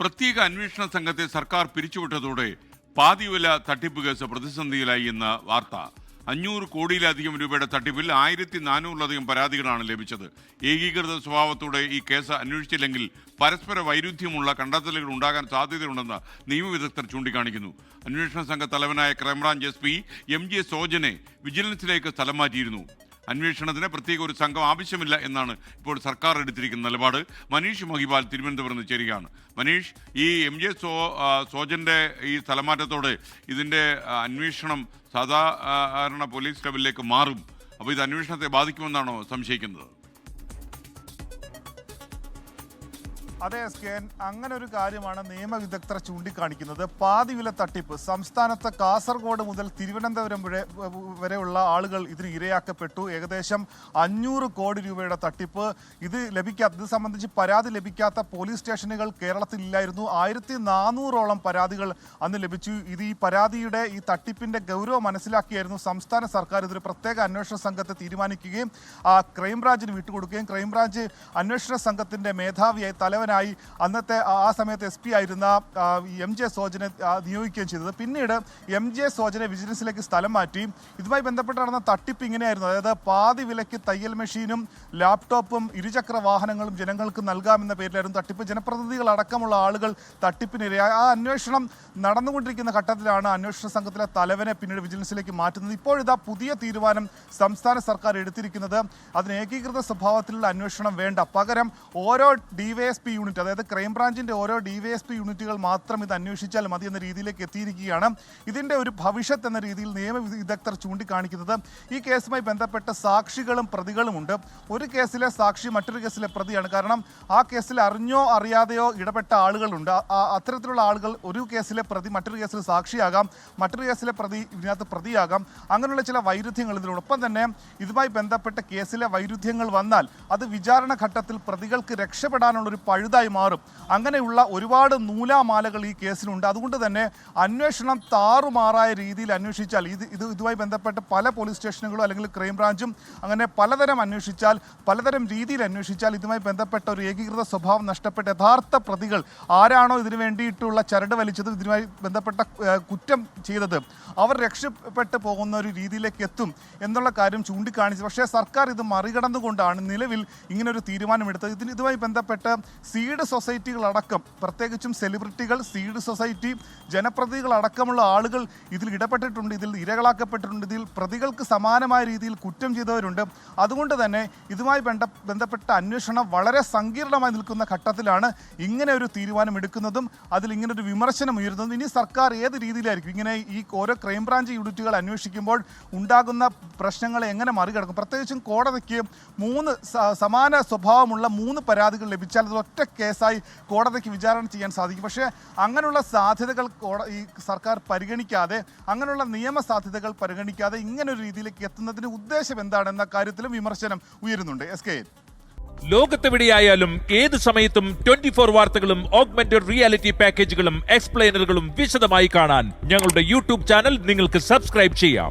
പ്രത്യേക അന്വേഷണ സംഘത്തെ സർക്കാർ പിരിച്ചുവിട്ടതോടെ പാതിവില തട്ടിപ്പ് കേസ് പ്രതിസന്ധിയിലായി എന്ന വാർത്ത. അഞ്ഞൂറ് കോടിയിലധികം രൂപയുടെ തട്ടിപ്പിൽ ആയിരത്തി നാനൂറിലധികം പരാതികളാണ് ലഭിച്ചത്. ഏകീകൃത സ്വഭാവത്തോടെ ഈ കേസ് അന്വേഷിച്ചില്ലെങ്കിൽ പരസ്പര വൈരുദ്ധ്യമുള്ള കണ്ടെത്തലുകൾ ഉണ്ടാകാൻ സാധ്യതയുണ്ടെന്ന് നിയമവിദഗ്ധർ ചൂണ്ടിക്കാണിക്കുന്നു. അന്വേഷണ സംഘ തലവനായ crime branch S P M J സോജനെ വിജിലൻസിലേക്ക് സ്ഥലം മാറ്റിയിരുന്നു. അന്വേഷണത്തിന് പ്രത്യേക ഒരു സംഘം ആവശ്യമില്ല എന്നാണ് ഇപ്പോൾ സർക്കാർ എടുത്തിരിക്കുന്ന നിലപാട്. മനീഷ് മഹിപാൽ തിരുവനന്തപുരം നിന്ന് ചേരുകയാണ്. മനീഷ് ഈ എം ജെ സോ സോജന്റെ ഈ സ്ഥലമാറ്റത്തോടെ ഇതിന്റെ അന്വേഷണം സാധാരണ പോലീസ് ലെവലിലേക്ക് മാറും. അപ്പോൾ ഇത് അന്വേഷണത്തെ ബാധിക്കുമെന്നാണോ സംശയിക്കുന്നത്? അതെ എൻ അങ്ങനെ ഒരു കാര്യമാണ് നിയമവിദഗ്ധർ ചൂണ്ടിക്കാണിക്കുന്നത്. പാതിവില തട്ടിപ്പ്. സംസ്ഥാനത്ത് കാസർഗോഡ് മുതൽ തിരുവനന്തപുരം വരെ വരെയുള്ള ആളുകൾ ഇതിന് ഇരയാക്കപ്പെട്ടു. ഏകദേശം അഞ്ഞൂറ് കോടി രൂപയുടെ തട്ടിപ്പ്. ഇത് ലഭിക്കാത്ത ഇത് സംബന്ധിച്ച് പരാതി ലഭിക്കാത്ത പോലീസ് സ്റ്റേഷനുകൾ കേരളത്തിൽ ഇല്ലായിരുന്നു ആയിരത്തി നാനൂറോളം പരാതികൾ അന്ന് ലഭിച്ചു. ഇത് ഈ പരാതിയുടെ ഈ തട്ടിപ്പിന്റെ ഗൗരവം മനസ്സിലാക്കിയായിരുന്നു സംസ്ഥാന സർക്കാർ. ഇതൊരു പ്രത്യേക അന്വേഷണ സംഘത്തെ തീരുമാനിക്കുകയും ക്രൈംബ്രാഞ്ചിന് വിട്ടുകൊടുക്കുകയും ക്രൈംബ്രാഞ്ച് അന്വേഷണ സംഘത്തിന്റെ മേധാവിയായി തലവനായി അന്നത്തെ ആ സമയത്ത് എസ് പി ആയിരുന്ന എം ജെ സോജനെ നിയോഗിക്കുകയും ചെയ്തത്. പിന്നീട് എം ജെ സോജനെ വിജിലൻസിലേക്ക് സ്ഥലം മാറ്റി. ഇതുമായി ബന്ധപ്പെട്ട് നടന്ന തട്ടിപ്പ് ഇങ്ങനെയായിരുന്നു. അതായത് പാതി വിലയ്ക്ക് തയ്യൽ മെഷീനും ലാപ്ടോപ്പും ഇരുചക്ര വാഹനങ്ങളും ജനങ്ങൾക്ക് നൽകാമെന്ന പേരിലായിരുന്നു തട്ടിപ്പ്. ജനപ്രതിനിധികൾ അടക്കമുള്ള ആളുകൾ തട്ടിപ്പിനിരയായി. ആ അന്വേഷണം നടന്നുകൊണ്ടിരിക്കുന്ന ഘട്ടത്തിലാണ് അന്വേഷണ സംഘത്തിലെ തലവനെ പിന്നീട് വിജിലൻസിലേക്ക് മാറ്റുന്നത്. ഇപ്പോഴിതാ പുതിയ തീരുമാനം സംസ്ഥാന സർക്കാർ എടുത്തിരിക്കുന്നത്. അതിന് ഏകീകൃത സ്വഭാവത്തിലുള്ള അന്വേഷണം വേണ്ട. പകരം ഓരോ ഡിവൈഎസ്പി യൂണിറ്റ് അതായത് ക്രൈംബ്രാഞ്ചിന്റെ ഓരോ ഡിവൈഎസ്പി യൂണിറ്റുകൾ മാത്രം ഇത് അന്വേഷിച്ചാൽ മതി എന്ന രീതിയിലേക്ക് എത്തിയിരിക്കുകയാണ്. ഇതിന്റെ ഒരു ഭവിഷ്യത്ത് എന്ന രീതിയിൽ നിയമ വിദഗ്ധർ ചൂണ്ടിക്കാണിക്കുന്നത്. ഈ കേസുമായി ബന്ധപ്പെട്ട സാക്ഷികളും പ്രതികളുമുണ്ട് ഒരു കേസിലെ സാക്ഷി മറ്റൊരു കേസിലെ പ്രതിയാണ്. കാരണം ആ കേസിൽ അറിഞ്ഞോ അറിയാതെയോ ഇടപെട്ട ആളുകളുണ്ട്. അത്തരത്തിലുള്ള ആളുകൾ ഒരു കേസിലെ പ്രതി മറ്റൊരു കേസിൽ സാക്ഷിയാകാം. മറ്റൊരു കേസിലെ പ്രതി ഇതിനകത്ത് പ്രതിയാകാം. അങ്ങനെയുള്ള ചില വൈരുദ്ധ്യങ്ങൾ ഇതിനോടൊപ്പം തന്നെ ഇതുമായി ബന്ധപ്പെട്ട കേസിലെ വൈരുദ്ധ്യങ്ങൾ വന്നാൽ അത് വിചാരണ ഘട്ടത്തിൽ പ്രതികൾക്ക് രക്ഷപ്പെടാനുള്ള ഒരു പഴുതായി മാറും. അങ്ങനെയുള്ള ഒരുപാട് നൂലാമാലകൾ ഈ കേസിലുണ്ട്. അതുകൊണ്ട് തന്നെ അന്വേഷണം താറുമാറായ രീതിയിൽ അന്വേഷിച്ചാൽ ഇത് ഇത് ഇതുമായി ബന്ധപ്പെട്ട് പല പോലീസ് സ്റ്റേഷനുകളും അല്ലെങ്കിൽ ക്രൈംബ്രാഞ്ചും അങ്ങനെ പലതരം അന്വേഷിച്ചാൽ പലതരം രീതിയിൽ അന്വേഷിച്ചാൽ ഇതുമായി ബന്ധപ്പെട്ട ഒരു ഏകീകൃത സ്വഭാവം നഷ്ടപ്പെട്ട യഥാർത്ഥ പ്രതികൾ ആരാണോ ഇതിനു വേണ്ടിയിട്ടുള്ള ചരട് വലിച്ചത് ഇതിനുമായി ബന്ധപ്പെട്ട കുറ്റം ചെയ്തത് അവർ രക്ഷപ്പെട്ട് പോകുന്ന ഒരു രീതിയിലേക്ക് എത്തും എന്നുള്ള കാര്യം ചൂണ്ടിക്കാണിച്ചു പക്ഷേ സർക്കാർ ഇത് മറികടന്നുകൊണ്ടാണ് നിലവിൽ ഇങ്ങനൊരു തീരുമാനമെടുത്തത്. ഇതിന് ഇതുമായി ബന്ധപ്പെട്ട് സീഡ് സൊസൈറ്റികളടക്കം പ്രത്യേകിച്ചും സെലിബ്രിറ്റികൾ സീഡ് സൊസൈറ്റി ജനപ്രതിനിധികൾ അടക്കമുള്ള ആളുകൾ ഇതിൽ ഇടപെട്ടിട്ടുണ്ട് ഇതിൽ ഇരകളാക്കപ്പെട്ടിട്ടുണ്ട് ഇതിൽ പ്രതികൾക്ക് സമാനമായ രീതിയിൽ കുറ്റം ചെയ്തവരുണ്ട്. അതുകൊണ്ട് തന്നെ ഇതുമായി ബന്ധ ബന്ധപ്പെട്ട അന്വേഷണം വളരെ സങ്കീർണമായി നിൽക്കുന്ന ഘട്ടത്തിലാണ് ഇങ്ങനെ ഒരു തീരുമാനം എടുക്കുന്നതും അതിൽ ഇങ്ങനെ ഒരു വിമർശനം ഉയരുന്നതും. ഇനി സർക്കാർ ഏത് രീതിയിലായിരിക്കും ഇങ്ങനെ ഈ ഓരോ ക്രൈംബ്രാഞ്ച് യൂണിറ്റുകൾ അന്വേഷിക്കുമ്പോൾ ഉണ്ടാകുന്ന പ്രശ്നങ്ങളെ എങ്ങനെ മറികടക്കും? പ്രത്യേകിച്ചും കോടതിക്ക് മൂന്ന് സമാന സ്വഭാവമുള്ള മൂന്ന് പരാതികൾ ലഭിച്ചാൽ അത് ഒറ്റ കേസായി കോടതിക്ക് വിചാരണ ചെയ്യാൻ സാധിക്കും. പക്ഷേ അങ്ങനെയുള്ള സാധ്യതകൾ ഈ സർക്കാർ പരിഗണിക്കാതെ അങ്ങനെയുള്ള നിയമ സാധ്യതകൾ പരിഗണിക്കാതെ ഇങ്ങനെ ഒരു രീതിയിലേക്ക് എത്തുന്നതിന് ഉദ്ദേശം എന്താണെന്ന കാര്യത്തിലും വിമർശനം ഉയരുന്നുണ്ട്. എസ് കെ ലോകത്തെവിടെയായാലും ഏത് സമയത്തും ട്വന്റി ഫോർ വാർത്തകളും ഓഗ്മെന്റഡ് റിയാലിറ്റി പാക്കേജുകളും എക്സ്പ്ലെയിനറുകളും വിശദമായി കാണാൻ ഞങ്ങളുടെ യൂട്യൂബ് ചാനൽ നിങ്ങൾക്ക് സബ്സ്ക്രൈബ് ചെയ്യാം.